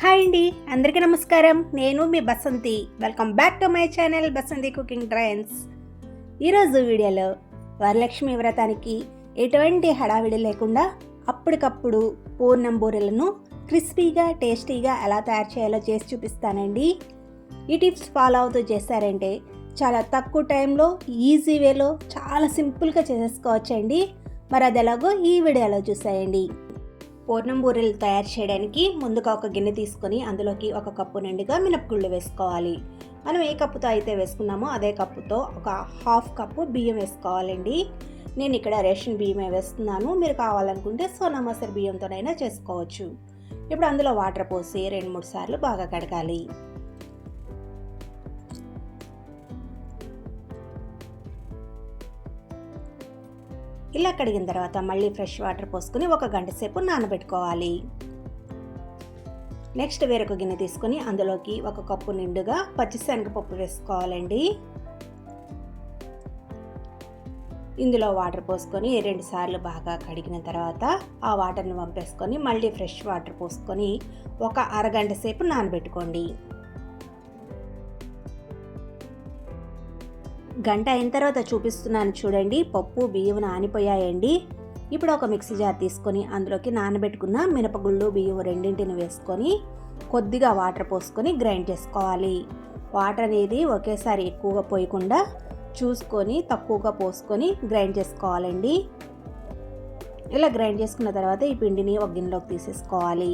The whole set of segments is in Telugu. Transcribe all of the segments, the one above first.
హాయ్ అండి అందరికీ నమస్కారం. నేను మీ Basanti. Welcome back to my channel Basanti cooking trends ఈరోజు వీడియోలో వరలక్ష్మి వ్రతానికి ఎటువంటి హడావిడి లేకుండా అప్పటికప్పుడు పూర్ణం బూరెలను క్రిస్పీగా టేస్టీగా ఎలా తయారు చేయాలో చేసి చూపిస్తానండి. ఈ టిప్స్ ఫాలో అవుతూ చేశారంటే చాలా తక్కువ టైంలో ఈజీ వేలో చాలా సింపుల్గా చేసేసుకోవచ్చండి. మరి అది ఎలాగో ఈ వీడియోలో చూసేయండి. పూర్ణం బూరెలు తయారు చేయడానికి ముందుగా ఒక గిన్నె తీసుకొని అందులోకి ఒక కప్పు నిండుగా మినపగుళ్ళు వేసుకోవాలి. మనం ఏ కప్పుతో అయితే వేసుకున్నామో అదే కప్పుతో ఒక హాఫ్ కప్పు బియ్యం వేసుకోవాలండి. నేను ఇక్కడ రేషన్ బియ్యమే వేస్తున్నాను. మీరు కావాలనుకుంటే సోనా మసర్ బియ్యంతోనైనా చేసుకోవచ్చు. ఇప్పుడు అందులో వాటర్ పోసి రెండు మూడు సార్లు బాగా కడగాలి. ఇలా కడిగిన తర్వాత మళ్ళీ ఫ్రెష్ వాటర్ పోసుకొని ఒక గంట సేపు నానబెట్టుకోవాలి. నెక్స్ట్ వేరొక గిన్నె తీసుకొని అందులోకి ఒక కప్పు నిండుగా పచ్చిశనగపప్పు వేసుకోవాలండి. ఇందులో వాటర్ పోసుకొని రెండు సార్లు బాగా కడిగిన తర్వాత ఆ వాటర్ని పంపేసుకొని మళ్ళీ ఫ్రెష్ వాటర్ పోసుకొని ఒక అరగంట సేపు నానబెట్టుకోండి. గంట అయిన తర్వాత చూపిస్తున్నాను చూడండి. పప్పు బియ్యం నానిపోయాయండి. ఇప్పుడు ఒక మిక్సీ జార్ తీసుకొని అందులోకి నానబెట్టుకున్న మినపగుళ్ళు బియ్యం రెండింటిని వేసుకొని కొద్దిగా వాటర్ పోసుకొని గ్రైండ్ చేసుకోవాలి. వాటర్ అనేది ఒకేసారి ఎక్కువగా పోయకుండా చూసుకొని తక్కువగా పోసుకొని గ్రైండ్ చేసుకోవాలండి. ఇలా గ్రైండ్ చేసుకున్న తర్వాత ఈ పిండిని ఒక గిన్నెలోకి తీసేసుకోవాలి.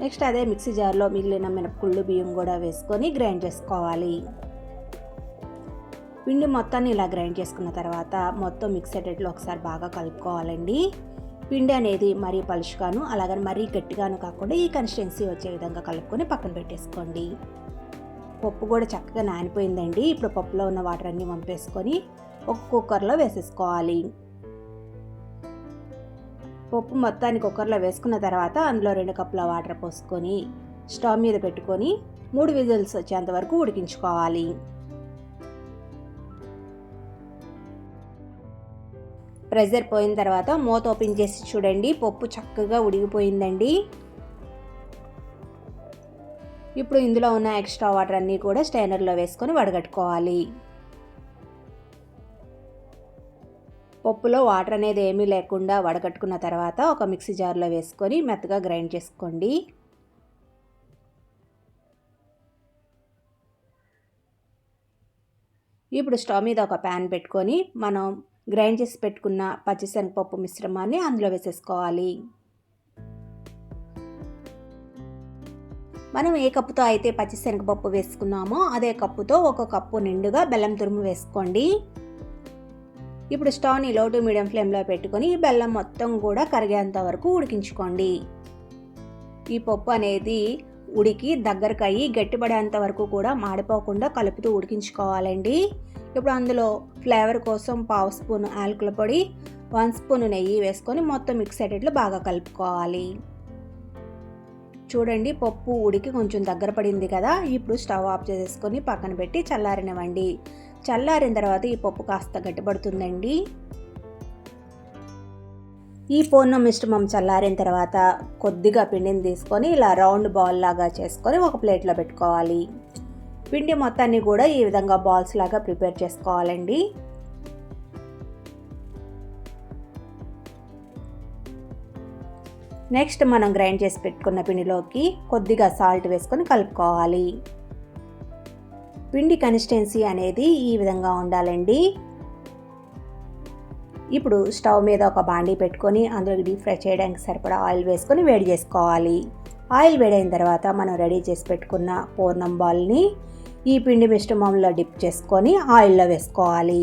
నెక్స్ట్ అదే మిక్సీ జార్లో మిగిలిన మినపకుళ్ళు బియ్యం కూడా వేసుకొని గ్రైండ్ చేసుకోవాలి. పిండి మొత్తాన్ని ఇలా గ్రైండ్ చేసుకున్న తర్వాత మొత్తం మిక్స్ అయ్యేటట్లు ఒకసారి బాగా కలుపుకోవాలండి. పిండి అనేది మరీ పలుచుగాను అలాగని మరీ గట్టిగాను కాకుండా ఈ కన్సిస్టెన్సీ వచ్చే విధంగా కలుపుకొని పక్కన పెట్టేసుకోండి. పప్పు కూడా చక్కగా నానిపోయిందండి. ఇప్పుడు పప్పులో ఉన్న వాటర్ అన్నీ వంపేసుకొని ఒక కుక్కర్లో వేసేసుకోవాలి. పప్పు మొత్తాన్ని కుక్కర్లో వేసుకున్న తర్వాత అందులో రెండు కప్పుల వాటర్ పోసుకొని స్టవ్ మీద పెట్టుకొని మూడు విజిల్స్ వచ్చేంత వరకు ఉడికించుకోవాలి. ప్రెజర్ పోయిన తర్వాత మూత ఓపెన్ చేసి చూడండి పప్పు చక్కగా ఉడికిపోయిందండి. ఇప్పుడు ఇందులో ఉన్న ఎక్స్ట్రా వాటర్ అన్నీ కూడా స్టైనర్లో వేసుకొని వడగట్టుకోవాలి. పప్పులో వాటర్ అనేది ఏమీ లేకుండా వడగట్టుకున్న తర్వాత ఒక మిక్సీ జార్లో వేసుకొని మెత్తగా గ్రైండ్ చేసుకోండి. ఇప్పుడు స్టవ్ మీద ఒక ప్యాన్ పెట్టుకొని మనం గ్రైండ్ చేసి పెట్టుకున్న పచ్చిశనగపప్పు మిశ్రమాన్ని అందులో వేసేసుకోవాలి. మనం ఏ కప్పుతో అయితే పచ్చిశనగపప్పు వేసుకున్నామో అదే కప్పుతో ఒక కప్పు నిండుగా బెల్లం తురుము వేసుకోండి. ఇప్పుడు స్టవ్ని లో టు మీడియం ఫ్లేమ్లో పెట్టుకొని బెల్లం మొత్తం కూడా కరిగేంత వరకు ఉడికించుకోండి. ఈ పప్పు అనేది ఉడికి దగ్గరకు అయ్యి గట్టిపడేంత వరకు కూడా మాడిపోకుండా కలుపుతూ ఉడికించుకోవాలండి. ఇప్పుడు అందులో ఫ్లేవర్ కోసం పావు స్పూన్ ఆల్కల పొడి వన్ స్పూన్ నెయ్యి వేసుకొని మొత్తం మిక్స్ అయ్యేటట్లు బాగా కలుపుకోవాలి. చూడండి పప్పు ఉడికి కొంచెం దగ్గర పడింది కదా ఇప్పుడు స్టవ్ ఆఫ్ చేసేసుకొని పక్కన పెట్టి చల్లారినవ్వండి. చల్లారిన తర్వాత ఈ పప్పు కాస్త గట్టిపడుతుందండి. ఈ పూర్ణం మిశ్రమం చల్లారిన తర్వాత కొద్దిగా పిండిని తీసుకొని ఇలా రౌండ్ బాల్ లాగా చేసుకొని ఒక ప్లేట్లో పెట్టుకోవాలి. పిండి మొత్తాన్ని కూడా ఈ విధంగా బాల్స్ లాగా ప్రిపేర్ చేసుకోవాలండి. నెక్స్ట్ మనం గ్రైండ్ చేసి పెట్టుకున్న పిండిలోకి కొద్దిగా సాల్ట్ వేసుకొని కలుపుకోవాలి. పిండి కన్సిస్టెన్సీ అనేది ఈ విధంగా ఉండాలండి. ఇప్పుడు స్టవ్ మీద ఒక బాండీ పెట్టుకొని అందులో డీప్ ఫ్రై చేయడానికి సరిపడా ఆయిల్ వేసుకొని వేడి చేసుకోవాలి. ఆయిల్ వేడైన తర్వాత మనం రెడీ చేసి పెట్టుకున్న పూర్ణం బాల్ని ఈ పిండి మిశ్రమంలో డిప్ చేసుకొని ఆయిల్లో వేసుకోవాలి.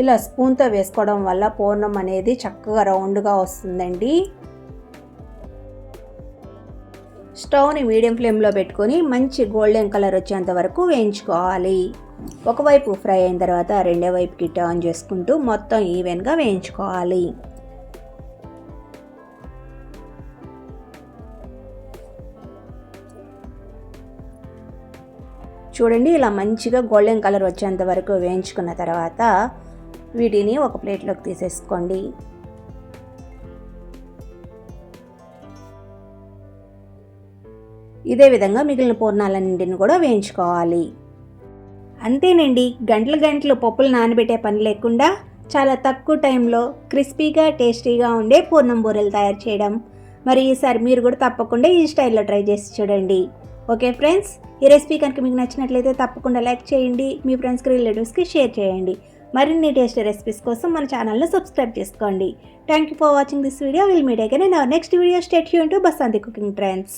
ఇలా స్పూన్తో వేసుకోవడం వల్ల పూర్ణం అనేది చక్కగా రౌండ్గా వస్తుందండి. స్టవ్ని మీడియం ఫ్లేమ్లో పెట్టుకొని మంచి గోల్డెన్ కలర్ వచ్చేంత వరకు వేయించుకోవాలి. ఒకవైపు ఫ్రై అయిన తర్వాత రెండో వైపుకి టర్న్ చేసుకుంటూ మొత్తం ఈవెన్గా వేయించుకోవాలి. చూడండి ఇలా మంచిగా గోల్డెన్ కలర్ వచ్చేంత వరకు వేయించుకున్న తర్వాత వీటిని ఒక ప్లేట్లోకి తీసేసుకోండి. ఇదే విధంగా మిగిలిన పూర్ణాలన్నింటిని కూడా వేయించుకోవాలి. అంతేనండి గంటలు గంటలు పప్పులు నానబెట్టే పని లేకుండా చాలా తక్కువ టైంలో క్రిస్పీగా టేస్టీగా ఉండే పూర్ణం బూరెలు తయారు చేయడం. మరి ఈసారి మీరు కూడా తప్పకుండా ఈ స్టైల్లో ట్రై చేసి చూడండి. ఓకే ఫ్రెండ్స్ ఈ రెసిపీ కనుక మీకు నచ్చినట్లయితే తప్పకుండా లైక్ చేయండి మీ ఫ్రెండ్స్కి రిలేటివ్స్కి షేర్ చేయండి. మరిన్ని టేస్ట్ రెసిపీస్ కోసం మన ఛానల్ను సబ్స్క్రైబ్ చేసుకోండి. Thank you for watching this video will meet again next video state you to Basanti cooking trends